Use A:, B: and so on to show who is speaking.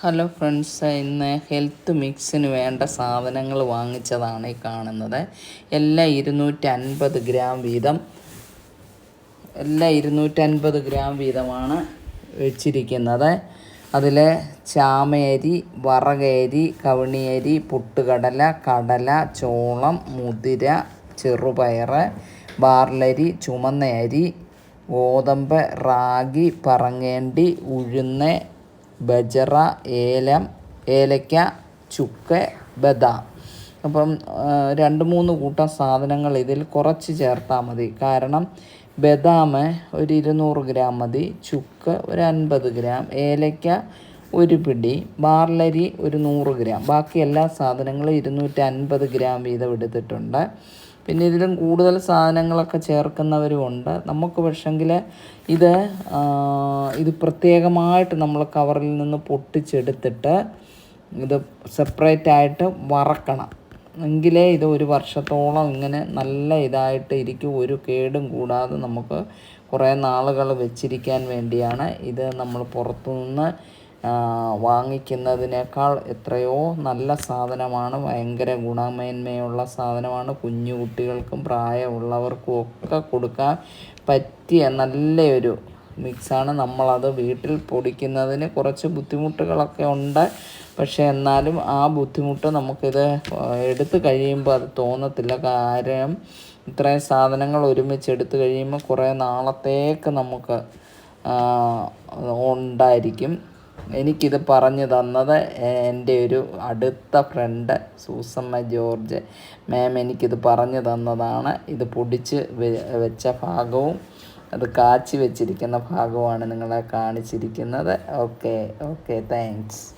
A: Hello friends ഇന്ന് health മിക്സിന് വേണ്ട സാധനങ്ങൾ വാങ്ങിച്ചതാണ് ഈ കാണുന്നത്. എല്ലാം ഇരുന്നൂറ്റൻപത് ഗ്രാം വീതം എല്ലാം ഇരുന്നൂറ്റൻപത് ഗ്രാം വീതമാണ് വെച്ചിരിക്കുന്നത്. അതിൽ ചാമയരി വറകരി കവണിയരി പുട്ടുകടല കടല ചോളം മുതിര ചെറുപയർ ബാർലരി ചുമന്ന അരി ഗോതമ്പ് റാഗി പറങ്ങേണ്ടി ഉഴുന്ന് ബജറ ഏലം ഏലക്ക ചുക്ക് ബദാം. അപ്പം രണ്ട് മൂന്ന് കൂട്ടം സാധനങ്ങൾ ഇതിൽ കുറച്ച് ചേർത്താൽ മതി. കാരണം ബദാം ഒരു ഇരുന്നൂറ് ഗ്രാം മതി ചുക്ക് ഒരു അൻപത് ഗ്രാം ഏലക്ക ഒരു പിടി ബാർലരി ഒരു നൂറ് ഗ്രാം. ബാക്കി എല്ലാ സാധനങ്ങളും ഇരുന്നൂറ്റി അൻപത് ഗ്രാം വീതം എടുത്തിട്ടുണ്ട്. പിന്നെ ഇതിലും കൂടുതൽ സാധനങ്ങളൊക്കെ ചേർക്കുന്നവരും ഉണ്ട്. നമുക്ക് പക്ഷെങ്കിൽ ഇത് ഇത് പ്രത്യേകമായിട്ട് നമ്മൾ കവറിൽ നിന്ന് പൊട്ടിച്ചെടുത്തിട്ട് ഇത് സെപ്പറേറ്റ് ആയിട്ട് വറക്കണം. എങ്കിലേ ഇത് ഒരു വർഷത്തോളം ഇങ്ങനെ നല്ല ഇതായിട്ട് ഇരിക്കും. ഒരു കേടും കൂടാതെ നമുക്ക് കുറേ നാളുകൾ വെച്ചിരിക്കാൻ വേണ്ടിയാണ് ഇത് നമ്മൾ പുറത്തുനിന്ന് വാങ്ങിക്കുന്നതിനേക്കാൾ എത്രയോ നല്ല സാധനമാണ്. ഭയങ്കര ഗുണമേന്മയുള്ള സാധനമാണ്. കുഞ്ഞു കുട്ടികൾക്കും പ്രായമുള്ളവർക്കും ഒക്കെ കൊടുക്കാൻ പറ്റിയ നല്ലൊരു മിക്സാണ്. നമ്മളത് വീട്ടിൽ പൊടിക്കുന്നതിന് കുറച്ച് ബുദ്ധിമുട്ടുകളൊക്കെ ഉണ്ട്. പക്ഷേ എന്നാലും ആ ബുദ്ധിമുട്ട് നമുക്കിത് എടുത്തു കഴിയുമ്പോൾ അത് തോന്നത്തില്ല. കാര്യം ഇത്രയും സാധനങ്ങൾ ഒരുമിച്ച് എടുത്തു കഴിയുമ്പോൾ കുറേ നാളത്തേക്ക് നമുക്ക് ഉണ്ടായിരിക്കും. എനിക്കിത് പറഞ്ഞു തന്നത് എന്റെ ഒരു അടുത്ത ഫ്രണ്ട് സൂസമ്മ ജോർജ്. മാം എനിക്കിത് പറഞ്ഞു തന്നതാണ്. ഇത് പൊടിച്ച് വെച്ച ഭാഗവും അത് കാച്ചി വെച്ചിരിക്കുന്ന ഭാഗവുമാണ് നിങ്ങളെ കാണിച്ചിരിക്കുന്നത്. Okay okay thanks